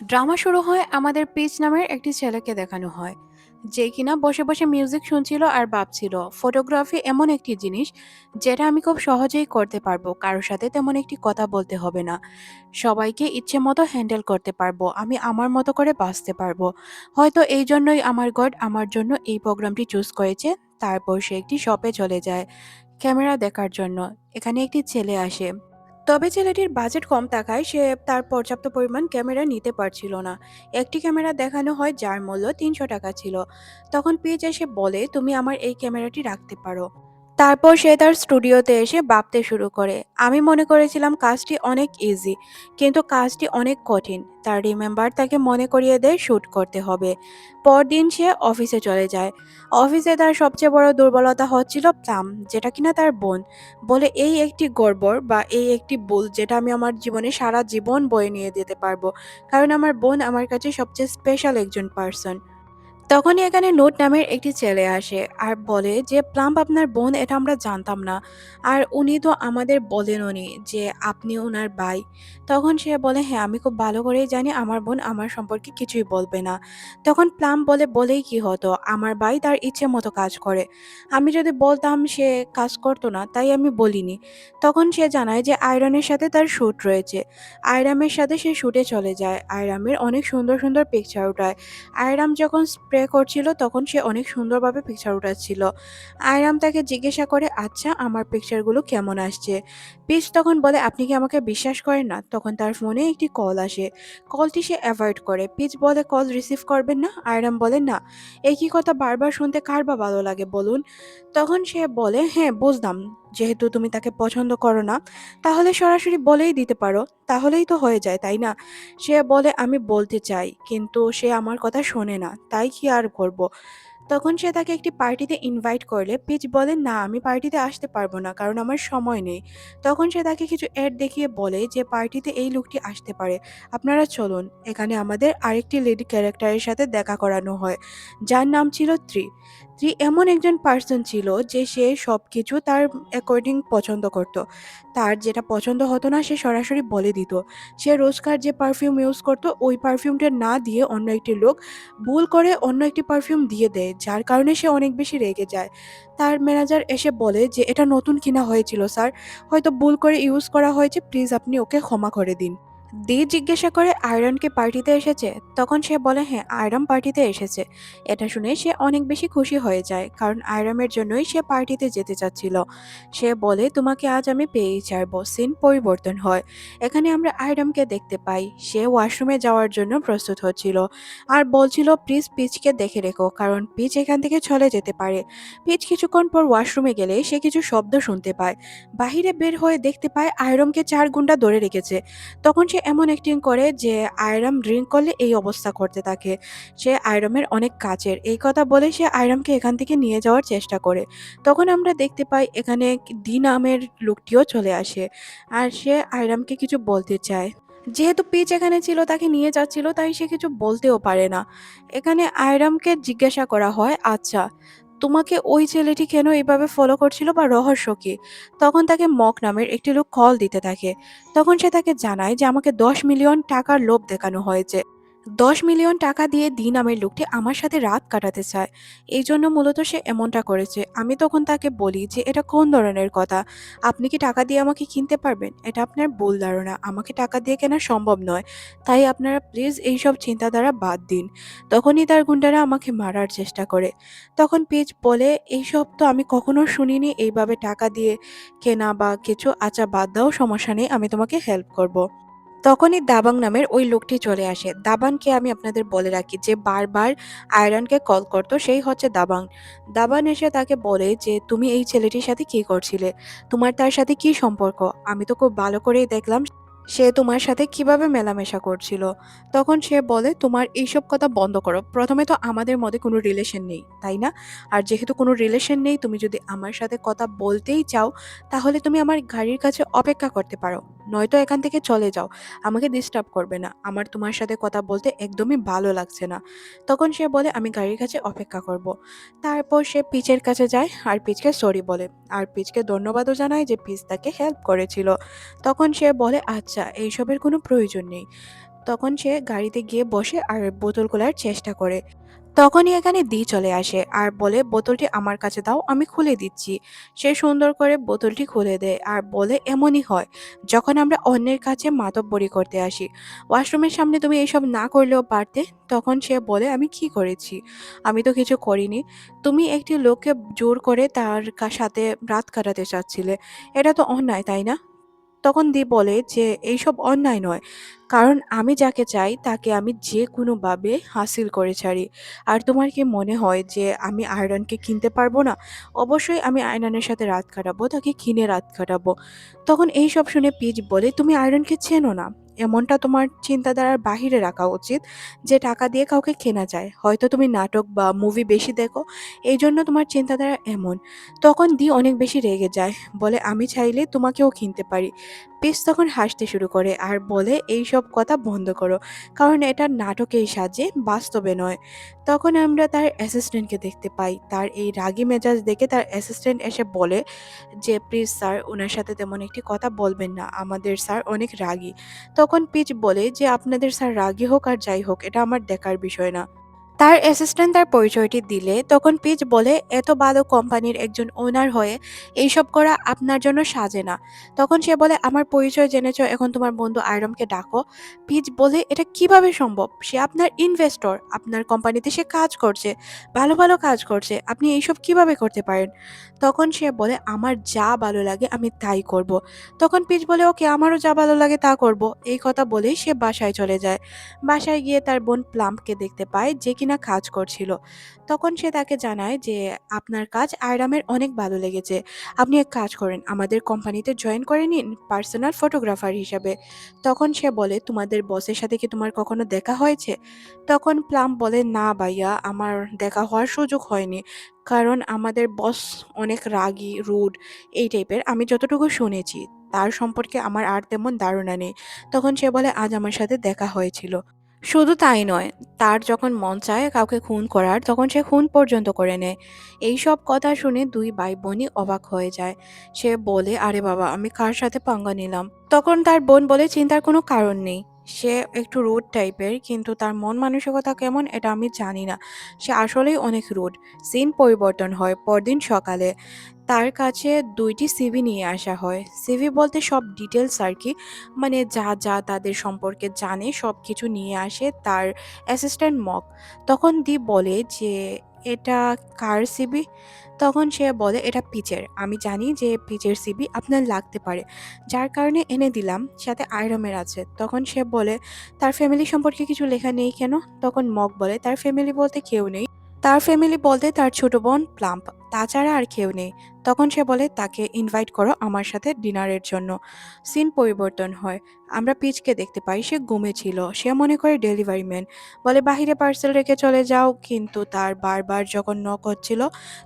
Drama শুরু হয় আমাদের পিচ নামের একটি ছেলেকে দেখানো হয়, যে কিনা বসে বসে মিউজিক শুনছিল আর ভাবছিল, ফটোগ্রাফি এমন একটি জিনিস যেটা আমি খুব সহজেই করতে পারব, কারোর সাথে তেমন একটি কথা বলতে হবে না। সবাইকে ইচ্ছে মতো হ্যান্ডেল করতে পারব, আমি আমার মতো করে বাঁচতে পারব। হয়তো এই জন্যই আমার গড আমার জন্য এই প্রোগ্রামটি চুজ করেছে, তারপর সে একটি শপে চলে যায় ক্যামেরা দেখার জন্য। এখানে একটি ছেলে আসে। তবে ছেলেটির বাজেট কম থাকায় সে তার পর্যাপ্ত পরিমাণ ক্যামেরা নিতে পারছিল না। একটি ক্যামেরা দেখানো হয় যার মূল্য তিনশো টাকা ছিল। তখন পেজ এসে বলে, তুমি আমার এই ক্যামেরাটি রাখতে পারো। তারপর সে তার স্টুডিওতে এসে ভাবতে শুরু করে। আমি মনে করেছিলাম কাজটি অনেক ইজি কিন্তু কাজটি অনেক কঠিন। তার রিমেম্বার তাকে মনে করিয়ে দেয় শ্যুট করতে হবে। পরদিন সে অফিসে চলে যায়। অফিসে তার সবচেয়ে বড় দুর্বলতা হচ্ছিল প্লাম যেটা কিনা তার বোন। বলে, এই একটি গড়বড় বা এই একটি ভুল যেটা আমি আমার জীবনে সারা জীবন বয়ে নিয়ে যেতে পারব, কারণ আমার বোন আমার কাছে সবচেয়ে স্পেশাল একজন পার্সন তখনই এখানে নোট নামের একটি ছেলে আসে আর বলে যে, প্লাম্প আপনার বোন, এটা আমরা জানতাম না। আর উনি তো আমাদের বলেন উনি যে, আপনি ওনার ভাই। তখন সে বলে হ্যাঁ আমি খুব ভালো করেই জানি, আমার বোন আমার সম্পর্কে কিছুই বলবে না। তখন প্লাম বলে, বলেই কি হতো? আমার ভাই তার ইচ্ছে মতো কাজ করে। আমি যদি বলতাম সে কাজ করতো না, তাই আমি বলিনি। তখন সে জানায় যে, আয়রনের সাথে তার শ্যুট রয়েছে। আয়রামের সাথে সে শ্যুটে চলে যায়। আয়রামের অনেক সুন্দর সুন্দর পিকচার উঠায়। আয়রাম যখন স্প্রে করছিল তখন সে অনেক সুন্দরভাবে পিকচার উঠাচ্ছিল। আয়রাম তাকে জিজ্ঞাসা করে আচ্ছা আমার পিকচারগুলো কেমন আসছে? পিচ তখন বলে, আপনি কি আমাকে বিশ্বাস করেন না? তখন তার ফোনে একটি কল আসে। কলটি সে অ্যাভয়েড করে। পিচ বলে কল রিসিভ করবেন না? আয়রাম বলে, না। একই কথা বারবার শুনতে কার বা ভালো লাগে বলুন? তখন সে বলে হ্যাঁ বুঝলাম। যেহেতু তুমি তাকে পছন্দ করো না, তাহলে সরাসরি বলেই দিতে পারো। তাহলেই তো হয়ে যায়, তাই না? সে বলে, আমি বলতে চাই, কিন্তু সে আমার কথা শোনে না, তাই কি আর করব? তখন সে তাকে একটি পার্টিতে ইনভাইট করলে, পিচ বলে, না, আমি পার্টিতে আসতে পারব না, কারণ আমার সময় নেই। তখন সে তাকে কিছু অ্যাড দেখিয়ে বলে যে, পার্টিতে এই লোকটি আসতে পারে। আপনারা চলুন, এখানে আমাদের আরেকটি লিড ক্যারেক্টারের সাথে দেখা করানো হয়, যার নাম ছিল ত্রি। ত্রি এমন একজন পার্সন ছিল যে সে সব কিছু তার অ্যাকর্ডিং পছন্দ করত। তার যেটা পছন্দ হতো না, সে সরাসরি বলে দিত। সে রোজকার যে পারফিউম ইউজ করতো, ওই পারফিউমটা না দিয়ে অন্য একটি লোক ভুল করে অন্য একটি পারফিউম দিয়ে দেয়, যার কারণে সে অনেক বেশি রেগে যায়। তার ম্যানেজার এসে বলে যে, এটা নতুন কিনা হয়েছিল স্যার হয়তো ভুল করে ইউজ করা হয়েছে প্লিজ আপনি ওকে ক্ষমা করে দিন। দি জিজ্ঞাসা করে আয়রনকে পার্টিতে এসেছে? তখন সে বলে হ্যাঁ আয়রন পার্টিতে এসেছে। এটা শুনে সে অনেক বেশি খুশি হয়ে যায়, কারণ আয়রনের জন্যই সে পার্টিতে যেতে চাচ্ছিল। সে বলে, তোমাকে আজ আমি পেয়েই ছাড়বো, সিন পরিবর্তন হয়। এখানে আমরা আয়রনকে দেখতে পাই। সে ওয়াশরুমে যাওয়ার জন্য প্রস্তুত হচ্ছিল আর বলছিল, প্লিজ পিচকে দেখে রেখো, কারণ পিচ এখান থেকে চলে যেতে পারে। পিচ কিছুক্ষণ পর ওয়াশরুমে গেলে সে কিছু শব্দ শুনতে পায়। বাহিরে বের হয়ে দেখতে পায়, আয়রনকে চার গুন্ডা ধরে রেখেছে। তখন সে এমন অ্যাক্টিং করে যে আয়রাম ড্রিঙ্ক করলে এই অবস্থা করতে থাকে। সে আয়রমের অনেক কাছের। এই কথা বলে সে আয়রামকে এখান থেকে নিয়ে যাওয়ার চেষ্টা করে। তখন আমরা দেখতে পাই এখানে দি নামের লোকটিও চলে আসে আর সে আয়রামকে কিছু বলতে চায়। যেহেতু পিচ এখানে ছিল, তাকে নিয়ে যাচ্ছিল, তাই সে কিছু বলতেও পারে না। এখানে আয়রামকে জিজ্ঞাসা করা হয় আচ্ছা তোমাকে ওই ছেলেটি কেন এইভাবে ফলো করছিল বা রহস্য কি? তখন তাকে মক নামের একটি লোক কল দিতে থাকে। তখন সে তাকে জানায় যে আমাকে দশ মিলিয়ন টাকার লোভ দেখানো হয়েছে। দশ মিলিয়ন টাকা দিয়ে দি নামের লোকটি আমার সাথে রাত কাটাতে চায়। এই জন্য মূলত সে এমনটা করেছে। আমি তখন তাকে বলি যে, এটা কোন ধরনের কথা? আপনি কি টাকা দিয়ে আমাকে কিনতে পারবেন? এটা আপনার ভুল ধারণা। আমাকে টাকা দিয়ে কেনা সম্ভব নয়। তাই আপনারা প্লিজ এইসব চিন্তাধারা বাদ দিন। তখনই তার গুন্ডারা আমাকে মারার চেষ্টা করে। তখন পেজ বলে, এইসব তো আমি কখনো শুনিনি। এইভাবে টাকা দিয়ে কেনা বা কিছু আচ্ছা বাদ দাও। সমস্যা নেই। আমি তোমাকে হেল্প করব। তখনই দাবাং নামের ওই লোকটি চলে আসে। দাবানকে আমি আপনাদের বলে রাখি যে বারবার আয়রনকে কল করতো, সেই হচ্ছে দাবাং। দাবান এসে তাকে বলে যে, তুমি এই ছেলেটির সাথে কি করছিলে? তোমার তার সাথে কি সম্পর্ক? আমি তো খুব ভালো করেই দেখলাম সে তোমার সাথে কীভাবে মেলামেশা করছিল। তখন সে বলে, তোমার এইসব কথা বন্ধ করো। প্রথমে তো আমাদের মধ্যে কোনো রিলেশন নেই, তাই না? আর যেহেতু কোনো রিলেশন নেই, তুমি যদি আমার সাথে কথা বলতেই চাও, তাহলে তুমি আমার গাড়ির কাছে অপেক্ষা করতে পারো। নয়তো এখান থেকে চলে যাও। আমাকে ডিস্টার্ব করবে না। আমার তোমার সাথে কথা বলতে একদমই ভালো লাগছে না। তখন সে বলে, আমি গাড়ির কাছে অপেক্ষা করব। তারপর সে পিচের কাছে যায় আর পিচকে সরি বলে। আর পিচকে ধন্যবাদও জানায় যে পিচ তাকে হেল্প করেছিল। তখন সে বলে আচ্ছা এইসবের কোনো প্রয়োজন নেই। তখন সে গাড়িতে গিয়ে বসে আর বোতল খোলার চেষ্টা করে। তখনই এখানে দি চলে আসে আর বলে, বোতলটি আমার কাছে দাও, আমি খুলে দিচ্ছি। সে সুন্দর করে বোতলটি খুলে দেয় আর বলে, এমনই হয়। যখন আমরা অন্যের কাছে মাতব্বরি করতে আসি, ওয়াশরুমের সামনে তুমি এইসব না করলেও পারতে, তখন সে বলে, আমি কি করেছি? আমি তো কিছু করিনি। তুমি একটি লোককে জোর করে তার সাথে রাত কাটাতে চাচ্ছিলে। এটা তো অন্যায়, তাই না? তখন দি বলে যে, এইসব অন্যায় নয়। কারণ আমি যাকে চাই, তাকে আমি যে কোনোভাবে হাসিল করে ছাড়ি। আর তোমার কি মনে হয় যে, আমি আয়রনকে কিনতে পারব না? অবশ্যই আমি আয়রনের সাথে রাত কাটাবো, তাকে কিনে রাত কাটাবো। তখন এই সব শুনে পিচ বলে, তুমি আয়রনকে চেনো না। এমনটা তোমার চিন্তাধারার বাহিরে রাখা উচিত যে টাকা দিয়ে কাউকে কেনা যায়। হয়তো তুমি নাটক বা মুভি বেশি দেখো এই জন্য তোমার চিন্তাধারা এমন। তখন দি অনেক বেশি রেগে যায়, বলে, আমি চাইলে তোমাকেও কিনতে পারি। পিস তখন হাসতে শুরু করে আর বলে এই সব কথা বন্ধ করো, কারণ এটা নাটকেই সাজে, বাস্তবে নয়। তখন আমরা তার অ্যাসিস্ট্যান্টকে দেখতে পাই। তার এই রাগী মেজাজ দেখে তার অ্যাসিস্ট্যান্ট এসে বলে, যে প্লিজ স্যার ওনার সাথে তেমন একটি কথা বলবেন না। আমাদের স্যার অনেক রাগী। তখন পিচ বলে যে আপনাদের স্যার রাগী হোক আর যাই হোক, এটা আমার দেখার বিষয় না। তার অ্যাসিস্ট্যান্ট তার পরিচয়টি দিলে, তখন পিচ বলে, এত ভালো কোম্পানির একজন ওনার হয়ে এইসব করা আপনার জন্য সাজে না। তখন সে বলে, আমার পরিচয় জেনেছ, এখন তোমার বন্ধু আয়রমকে ডাকো। পিচ বলে, এটা কীভাবে সম্ভব? সে আপনার ইনভেস্টর আপনার কোম্পানিতে সে কাজ করছে, ভালো ভালো কাজ করছে, আপনি এইসব কীভাবে করতে পারেন? তখন সে বলে, আমার যা ভালো লাগে আমি তাই করব। তখন পিচ বলে, ওকে, আমারও যা ভালো লাগে তা করব। এই কথা বলেই সে বাসায় চলে যায়। বাসায় গিয়ে তার বোন প্লাম্পকে দেখতে পায়, যে কিনা কাজ করছিল। তখন সে তাকে জানায় যে, আপনার কাজ আয়রামের অনেক ভালো লেগেছে। আপনি এক কাজ করেন, আমাদের কোম্পানিতে জয়েন করে নিন পার্সোনাল ফটোগ্রাফার হিসাবে। তখন সে বলে, তোমাদের বসের সাথে কি তোমার কখনো দেখা হয়েছে? তখন প্লাম বলে, না ভাইয়া, আমার দেখা হওয়ার সুযোগ হয়নি। কারণ আমাদের বস অনেক রাগী, রুড, এই টাইপের। আমি যতটুকু শুনেছি, তার সম্পর্কে আমার আর তেমন ধারণা নেই। তখন সে বলে, আজ আমার সাথে দেখা হয়েছিল। শুধু তাই নয়, তার যখন মন চায় কাউকে খুন করার, তখন সে খুন পর্যন্ত করে নেয়। এই সব কথা শুনে দুই ভাই বোনই অবাক হয়ে যায়। সে বলে, আরে বাবা, আমি কার সাথে পাঙ্গা নিলাম? তখন তার বোন বলে, চিন্তার কোনো কারণ নেই। সে একটু রুড টাইপের, কিন্তু তার মন মানসিকতা কেমন এটা আমি জানি না। সে আসলেই অনেক রুড। সিন পরিবর্তন হয় পরদিন সকালে। তার কাছে দুইটি সিভি নিয়ে আসা হয়। সিভি বলতে সব ডিটেলস আর কি। মানে যা যা তাদের সম্পর্কে জানে সব কিছু নিয়ে আসে তার অ্যাসিস্ট্যান্ট মক তখন দি বলে যে, এটা কার সিবি তখন সে বলে, এটা পিচের। আমি জানি যে পিচের সিবি আপনার লাগতে পারে। যার কারণে এনে দিলাম, সাথে আয়রমের আছে। তখন সে বলে, তার ফ্যামিলি সম্পর্কে কিছু লেখা নেই কেন? তখন মক বলে, তার ফ্যামিলি বলতে কেউ নেই। তার ফ্যামিলি বলতে তার ছোট বোন প্লাম্প তাছাড়া আর কেউ নেই। তখন সে বলে, তাকে ইনভাইট করো আমার সাথে ডিনারের জন্য। সিন পরিবর্তন হয়। আমরা পিচকে দেখতে পাই, সে ঘুমেছিল সে মনে করে ডেলিভারি ম্যান। বলে, বাহিরে পার্সেল রেখে চলে যাও। কিন্তু তার বারবার যখন নক হচ্ছিল,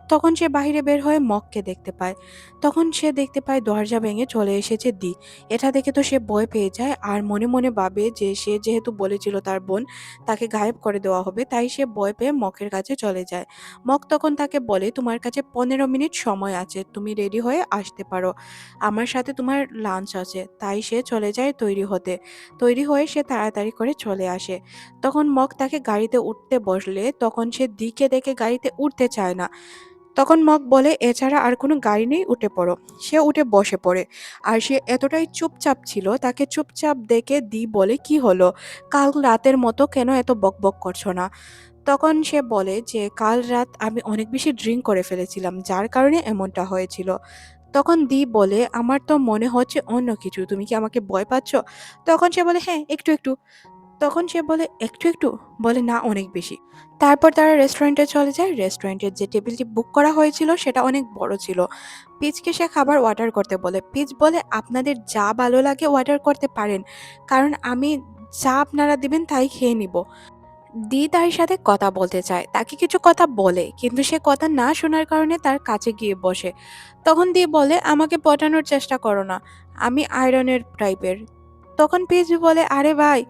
তখন সে বাহিরে বের হয়ে মককে দেখতে পায়। তখন সে দেখতে পায়, দরজা ভেঙে চলে এসেছে দি। এটা দেখে তো সে ভয় পেয়ে যায় আর মনে মনে ভাবে যে, সে যেহেতু বলেছিল তার বোন, তাকে গায়েব করে দেওয়া হবে, তাই সে ভয় পেয়ে মকের কাছে চলে যায়। মক তখন তাকে বলে, তোমার কাছে পনেরো মিনিট সময় আছে, তুমি রেডি হয়ে আসতে পারো। আমার সাথে তোমার লাঞ্চ আছে, তাই সে চলে যায় তৈরি হতে। তৈরি হয়ে সে তাড়াতাড়ি করে চলে আসে। তখন মগ তাকে গাড়িতে উঠতে বসলে, তখন সে দিকে দেখে গাড়িতে উঠতে চায় না। তখন মগ বলে এছাড়া আর কোনো গাড়ি নেই, উঠে পড়ো। সে উঠে বসে পড়ে। আর সে এতটাই চুপচাপ ছিল, তাকে চুপচাপ দেখে দি বলে, কি হলো? কাল রাতের মতো কেন এত বকবক করছ না? তখন সে বলে যে, কাল রাত আমি অনেক বেশি ড্রিঙ্ক করে ফেলেছিলাম, যার কারণে এমনটা হয়েছিল। তখন দি বলে, আমার তো মনে হচ্ছে অন্য কিছু, তুমি কি আমাকে ভয় পাচ্ছ? তখন সে বলে হ্যাঁ একটু একটু। তখন সে বলে, একটু একটু? বলে, না, অনেক বেশি। তারপর তারা রেস্টুরেন্টে চলে যায়। রেস্টুরেন্টের যে টেবিলটি বুক করা হয়েছিল, সেটা অনেক বড় ছিল। পিচকে সে খাবার অর্ডার করতে বলে। পিচ বলে, আপনাদের যা ভালো লাগে অর্ডার করতে পারেন, কারণ আমি যা আপনারা দিবেন তাই খেয়ে নিব। দি তার সাথে কথা বলতে চায়। তাকে কিছু কথা বলে, কিন্তু সে কথা না শোনার কারণে তার কাছে গিয়ে বসে। তখন দি বলে, আমাকে পটানোর চেষ্টা করো না, আমি আয়রনের টাইপের তখন পেজ বলে, আরে ভাই,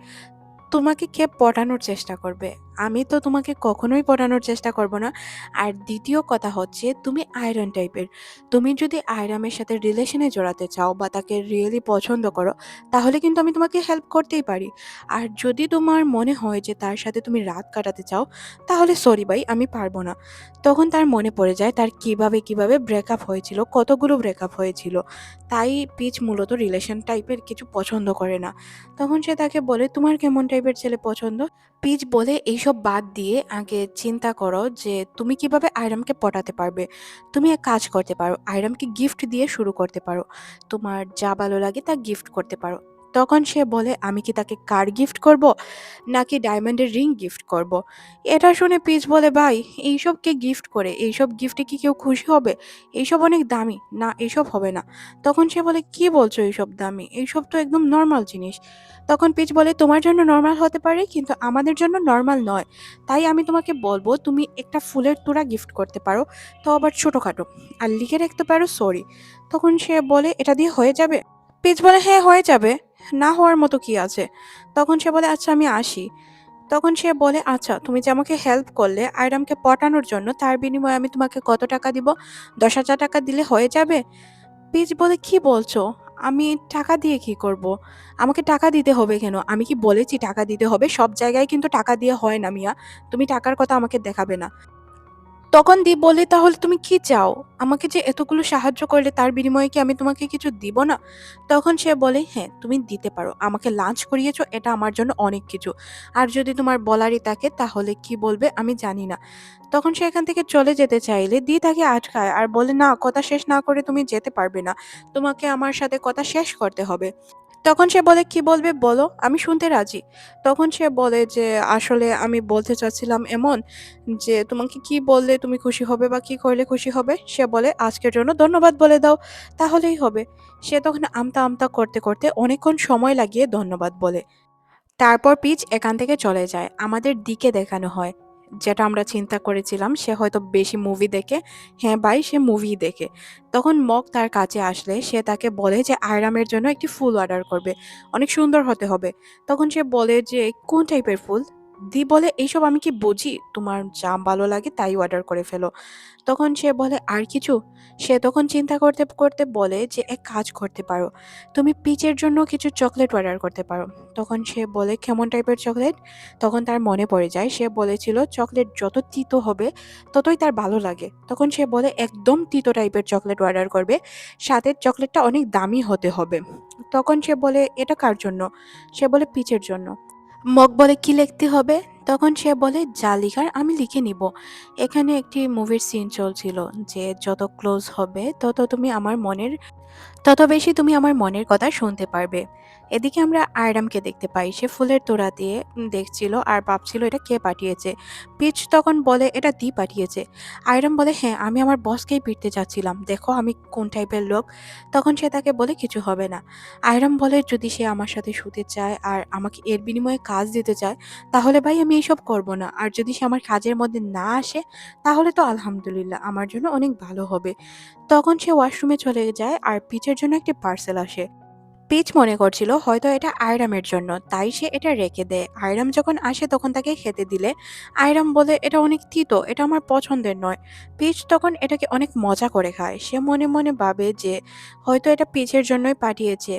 তোমাকে কে পটানোর চেষ্টা করবে? আমি তো তোমাকে কখনোই পড়ানোর চেষ্টা করব না। আর দ্বিতীয় কথা হচ্ছে তুমি আয়রন টাইপের। তুমি যদি আয়রামের সাথে রিলেশনে জড়াতে চাও বা তাকে রিয়েলি পছন্দ করো, তাহলে কিন্তু আমি তোমাকে হেল্প করতেই পারি। আর যদি তোমার মনে হয় যে তার সাথে তুমি রাত কাটাতে চাও, তাহলে সরি ভাই আমি পারব না। তখন তার মনে পড়ে যায় তার কীভাবে, কীভাবে ব্রেকআপ হয়েছিল, কতগুলো ব্রেকআপ হয়েছিল। তাই পিচ মূলত রিলেশন টাইপের কিছু পছন্দ করে না। তখন সে তাকে বলে, "তোমার কেমন টাইপের ছেলে পছন্দ?" পিচ বলে, "এইসব বাদ দিয়ে আগে চিন্তা করো যে তুমি কীভাবে আয়রামকে পটাতে পারবে। তুমি এক কাজ করতে পারো, আয়রামকে গিফট দিয়ে শুরু করতে পারো। তোমার যা ভালো লাগে তা গিফট করতে পারো।" তখন সে বলে, "আমি কি তাকে কার গিফট করব? নাকি ডায়মন্ডের রিং গিফট করব?" এটা শুনে পিচ বলে, "ভাই এইসব কে গিফট করে? এইসব গিফটে কি কেউ খুশি হবে? এইসব অনেক দামি। না এসব হবে না।" তখন সে বলে, "কি বলছো এইসব দামি? এইসব তো একদম নর্মাল জিনিস।" তখন পিচ বলে, "তোমার জন্য নর্মাল হতে পারে কিন্তু আমাদের জন্য নর্মাল নয়। তাই আমি তোমাকে বলব তুমি একটা ফুলের তোড়া গিফট করতে পারো, তো আবার ছোটোখাটো আর লিখে রাখতে পারো সরি।" তখন সে বলে, "এটা দিয়ে হয়ে যাবে?" পিচ বলে, "হ্যাঁ হয়ে যাবে। না হওয়ার মতো কি আছে?" তখন সে বলে, "আচ্ছা আমি আসি।" তখন সে বলে, "আচ্ছা তুমি যে আমাকে হেল্প করলে আয়রামকে পটানোর জন্য, তার বিনিময়ে আমি তোমাকে কত টাকা দিব? দশ হাজার টাকা দিলে হয়ে যাবে?" পিচ বলে, "কি বলছো? আমি টাকা দিয়ে কি করব? আমাকে টাকা দিতে হবে কেন? আমি কি বলেছি টাকা দিতে হবে? সব জায়গায় কিন্তু টাকা দিয়ে হয় না মিয়া। তুমি টাকার কথা আমাকে দেখাবে না।" তখন দীপ বলে, "তাহলে তুমি কি চাও? আমাকে যে এতগুলো সাহায্য করলে তার বিনিময়ে কি আমি তোমাকে কিছু দিব না?" তখন সে বলে, "হ্যাঁ, তুমি দিতে পারো। আমাকে লাঞ্চ করিয়েছো এটা আমার জন্য অনেক কিছু। আর যদি তোমার বলারই থাকে তাহলে কি বলবে আমি জানি না।" তখন সে এখান থেকে চলে যেতে চাইলে দি তাকে আটকায় আর বলে, "না, কথা শেষ না করে তুমি যেতে পারবে না। তোমাকে আমার সাথে কথা শেষ করতে হবে।" তখন সে বলে, "কি বলবে বলো, আমি শুনতে রাজি।" তখন সে বলে যে, "আসলে আমি বলতে চাচ্ছিলাম এমন যে, তোমাকে কি বললে তুমি খুশি হবে বা কি করলে খুশি হবে?" সে বলে, "আজকের জন্য ধন্যবাদ বলে দাও, তাহলেই হবে।" সে তখন আমতা, আমতা করতে, করতে অনেকক্ষণ সময় লাগিয়ে ধন্যবাদ বলে। তারপর পিচ এখান থেকে চলে যায়। আমাদের দিকে দেখানো হয়। যেটা আমরা চিন্তা করেছিলাম সে হয়তো বেশি মুভি দেখে। হ্যাঁ ভাই, সে মুভি দেখে। তখন মগ তার কাছে আসলে সে তাকে বলে যে আয়রামের জন্য একটি ফুল অর্ডার করবে। অনেক সুন্দর হতে হবে। তখন সে বলে যে, "কোন টাইপের ফুল?" দি বলে, "এইসব আমি কি বুঝি? তোমার যা ভালো লাগে তাই অর্ডার করে ফেলো।" তখন সে বলে, "আর কিছু?" সে তখন চিন্তা করতে, করতে বলে যে, "এক কাজ করতে পারো। তুমি পিচের জন্য কিছু চকলেট অর্ডার করতে পারো।" তখন সে বলে, "কেমন টাইপের চকলেট?" তখন তার মনে পড়ে যায় সে বলেছিল চকলেট যত তিতো হবে ততই তার ভালো লাগে। তখন সে বলে, "একদম তিতো টাইপের চকলেট অর্ডার করবে। সাথে চকলেটটা অনেক দামি হতে হবে।" তখন সে বলে, "এটা কার জন্য?" সে বলে, "পিচের জন্য।" মগ বলে, "কি লিখতে হবে?" তখন সে বলে, "যা লিখার আমি লিখে নিব।" এখানে একটি মুভির সিন চলছিল যে, "যত ক্লোজ হবে তত তুমি আমার মনের তত বেশি তুমি আমার মনের কথা শুনতে পারবে।" এদিকে আমরা আয়রামকে দেখতে পাই। সে ফুলের তোড়া দিয়ে দেখছিল আর ভাবছিল এটা কে পাঠিয়েছে। পিচ তখন বলে, "এটা দি পাঠিয়েছে।" আয়রাম বলে, "হ্যাঁ, আমি আমার বসকেই পিটতে যাচ্ছিলাম দেখো আমি কোন টাইপের লোক।" তখন সে তাকে বলে, "কিছু হবে না।" আয়রাম বলে, "যদি সে আমার সাথে শুতে চায় আর আমাকে এর বিনিময়ে কাজ দিতে চায়, তাহলে ভাই আমি এসব করব না। আর যদি সে আমার কাজের মধ্যে না আসে, তাহলে তো আলহামদুলিল্লাহ, আমার জন্য অনেক ভালো হবে।" তখন সে ওয়াশরুমে চলে যায় আর পিচের জন্য একটি পার্সেল আসে। পিচ মনে করছিল হয়তো এটা আয়রামের জন্য, তাই সে এটা রেখে দেয়। আয়রাম যখন আসে তখন তাকে খেতে দিলে আয়রাম বলে, "এটা অনেক তিতো, এটা আমার পছন্দের নয়।" পিচ তখন এটাকে অনেক মজা করে খায়। সে মনে, মনে ভাবে যে হয়তো এটা পিচের জন্যই পাঠিয়েছে।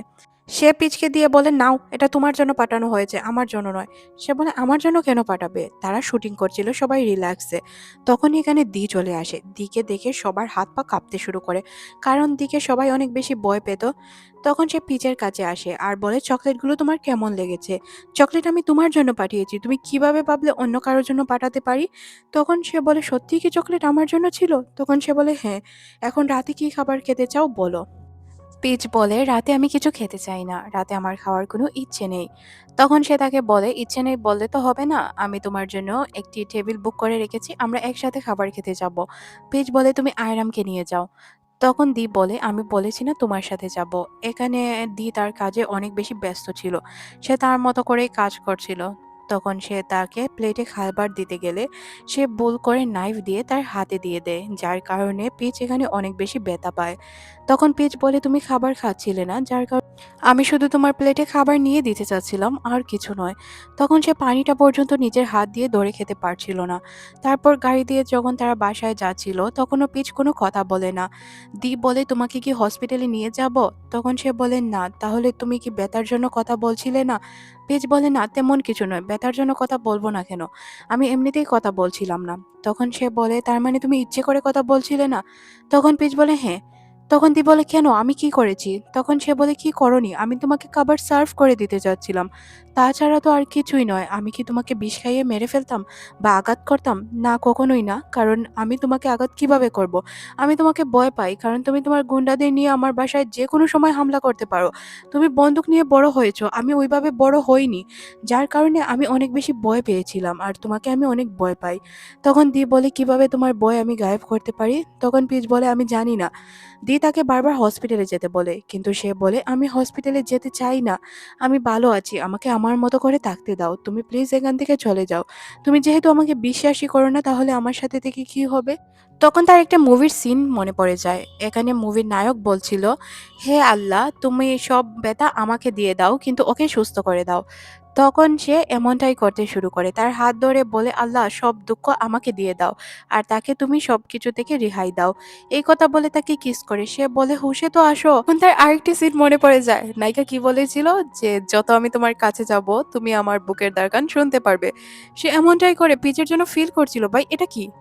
সে পিচকে দিয়ে বলে, "নাও, এটা তোমার জন্য পাঠানো হয়েছে, আমার জন্য নয়।" সে বলে, "আমার জন্য কেন পাঠাবে?" তারা শুটিং করছিল সবাই রিল্যাক্সে। তখনই এখানে দি চলে আসে। দিকে দেখে সবার হাত পা কাঁপতে শুরু করে। কারণ দিকে সবাই অনেক বেশি ভয় পেত। তখন সে পিচের কাছে আসে আর বলে, "চকলেটগুলো তোমার কেমন লেগেছে? চকলেট আমি তোমার জন্য পাঠিয়েছি। তুমি কীভাবে ভাবলে অন্য কারোর জন্য পাঠাতে পারি?" তখন সে বলে, "সত্যিই কি চকলেট আমার জন্য ছিল?" তখন সে বলে, "হ্যাঁ, এখন রাতে কি খাবার খেতে চাও বলো?" পিচ বলে, "রাতে আমি কিছু খেতে চাই না। রাতে আমার খাওয়ার কোনো ইচ্ছে নেই।" তখন সে তাকে বলে, "ইচ্ছে নেই বললে তো হবে না। আমি তোমার জন্য একটি টেবিল বুক করে রেখেছি। আমরা একসাথে খাবার খেতে যাব।" পিচ বলে, "তুমি আয়রামকে নিয়ে যাও।" তখন দি বলে, "আমি বলেছি না তোমার সাথে যাব।" এখানে দি তার কাজে অনেক বেশি ব্যস্ত ছিল। সে তার মতো করেই কাজ করছিল। তখন সে তাকে প্লেটে খাবার দিতে গেলে সে ভুল করে নাইফ দিয়ে তার হাতে দিয়ে দেয়, যার কারণে পিচ এখানে অনেক বেশি ব্যথা পায়। তখন পিচ বলে, "তুমি খাবার খাচ্ছিলে না, যার কারণে আমি শুধু তোমার প্লেটে খাবার নিয়ে দিতে চাচ্ছিলাম আর কিছু নয়। তখন সে পানিটা পর্যন্ত নিজের হাত দিয়ে ধরে খেতে পারছিল না। তারপর গাড়ি দিয়ে যখন তারা বাসায় যাচ্ছিল তখনও পিচ কোনো কথা বলে না। দি বলে তোমাকে কি হসপিটালে নিয়ে যাব? তখন সে বলে না তাহলে তুমি কি ব্যথার জন্য কথা বলছিলে না? পিচ বলে না তেমন কিছু নয় ব্যথার জন্য কথা বলব না কেন? আমি এমনিতেই কথা বলছিলাম না। তখন সে বলে তার মানে তুমি ইচ্ছে করে কথা বলছিলে না? তখন পিচ বলে হ্যাঁ। তখন দি বলে, কেন? আমি কি করেছি? তখন সে বলে, কি করনি? আমি তোমাকে খাবার সার্ভ করে দিতে যাচ্ছিলাম। তাছাড়া তো আর কিছুই নয়। আমি কি তোমাকে বিষ খাইয়ে মেরে ফেলতাম বা আঘাত করতাম? না, কখনোই না। কারণ আমি তোমাকে আঘাত কীভাবে করব। আমি তোমাকে ভয় পাই। কারণ তুমি তোমার গুন্ডাদের নিয়ে আমার বাসায় যে কোনো সময় হামলা করতে পারো। তুমি বন্দুক নিয়ে বড় হয়েছো। আমি ওইভাবে বড় হইনি। যার কারণে আমি অনেক বেশি ভয় পেয়েছিলাম আর তোমাকে আমি অনেক ভয় পাই। তখন দি বলে, কীভাবে তোমার ভয় আমি গায়েব করতে পারি? তখন পিচ বলে, আমি জানি না। দি তাকে বারবার হসপিটালে যেতে বলে। কিন্তু সে বলে, আমি হসপিটালে যেতে চাই না। আমি ভালো আছি। আমাকে আমার মতো করে থাকতে দাও। তুমি প্লিজ এখান থেকে চলে যাও। তুমি যেহেতু আমাকে বিশ্বাসই করো না, তাহলে আমার সাথে থেকে কি হবে? তখন তার একটা মুভির সিন মনে পড়ে যায়। এখানে মুভির নায়ক বলছিল, হে আল্লাহ, তুমি সব ব্যথা আমাকে দিয়ে দাও, কিন্তু ওকে সুস্থ করে দাও। তখন সে এমনটাই করতে শুরু করে। তার হাত ধরে বলে, আল্লাহ, সব দুঃখ আমাকে দিয়ে দাও আর তাকে তুমি সবকিছু থেকে রেহাই দাও। এই কথা বলে তাকে কিস করে। সে বলে, হুশে তো আসো। তার আরেকটি সিট মনে পড়ে যায়। নায়িকা কি বলেছিল? যে, যত আমি তোমার কাছে যাব, তুমি আমার বুকের দারকান শুনতে পারবে। সে এমনটাই করে। পিচের জন্য ফিল করছিল, ভাই, এটা কি?